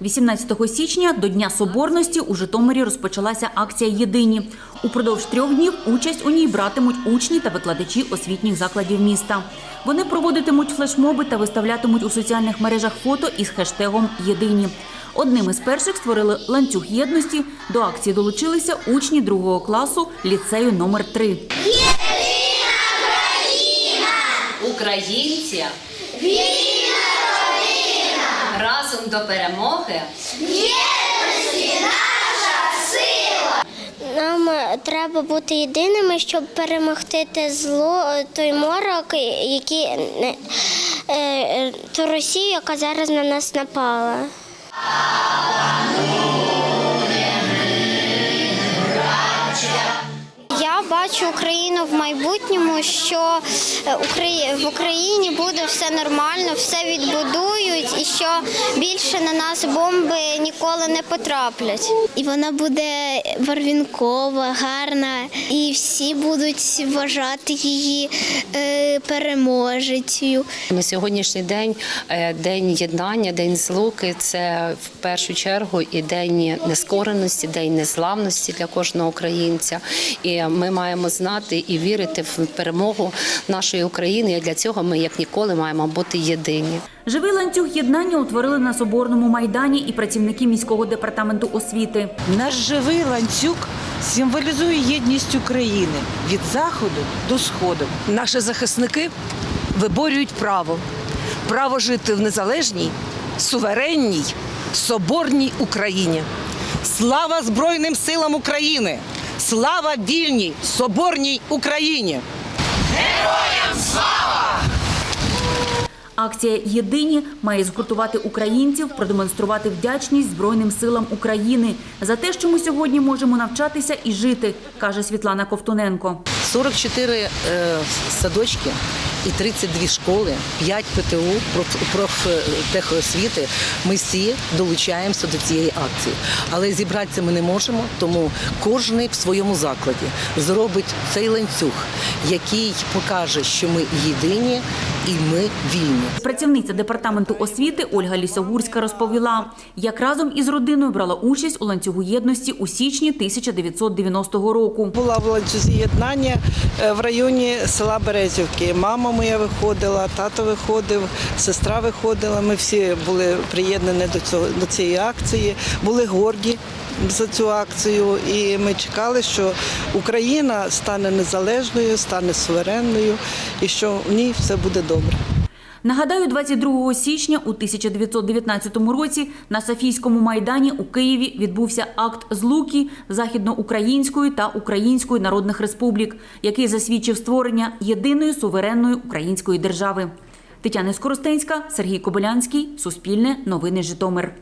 18 січня до Дня Соборності у Житомирі розпочалася акція Єдині. Упродовж трьох днів участь у ній братимуть учні та викладачі освітніх закладів міста. Вони проводитимуть флешмоби та виставлятимуть у соціальних мережах фото із хештегом Єдині. Одним із перших створили ланцюг єдності. До акції долучилися учні другого класу ліцею номер 3 Українця. Разом до перемоги. Єдності наша сила! Нам е, треба бути єдиними, щоб перемогти те зло, е, той морок, який е, е, ту Росію, яка зараз на нас напала. Я бачу Україну в майбутньому, що е, в Україні буде все нормально, все відбудують, і що більше на нас бомби ніколи не потраплять. І вона буде барвінкова, гарна, і всі будуть вважати її е, переможецею. На сьогоднішній день е, день єднання, день злуки це в першу чергу і день нескореності, день незламності для кожного українця. І ми маємо знати і вірити в перемогу нашої України. І для цього ми як ніколи маємо бути єдині. Живий ланцюг єднання утворили на Соборному майдані і працівники міського департаменту освіти. Наш живий ланцюг символізує єдність України від заходу до сходу. Наші захисники виборюють право, право жити в незалежній, суверенній, соборній Україні. Слава Збройним силам України! Слава вільній соборній Україні! Акція Єдині має згуртувати українців, продемонструвати вдячність Збройним силам України за те, що ми сьогодні можемо навчатися і жити, каже Світлана Ковтуненко. 44 е, садочки і 32 школи, 5 ПТУ, проф- профтехосвіти. Ми всі долучаємося до цієї акції. Але зібратися ми не можемо, тому кожен в своєму закладі зробить цей ланцюг, який покаже, що ми єдині і ми вільні. Працівниця департаменту освіти Ольга Лісогурська розповіла, як разом із родиною брала участь у ланцюгу єдності у січні 1990 року. Була в ланцюзі єднання е, в районі села Березівки. Мама моя виходила, тато виходив, сестра виходила. Ми всі були приєднані до цього до цієї акції, були горді за цю акцію. І ми чекали, що Україна стане незалежною, стане суверенною і що в ній все буде добре. Нагадаю, 22 січня у 1919 році на Софійському майдані у Києві відбувся акт злуки Західноукраїнської та Української народних республік, який засвідчив створення єдиної суверенної української держави. Тетяна Скоростенська, Сергій Кобилянський, Суспільне, Новини Житомир.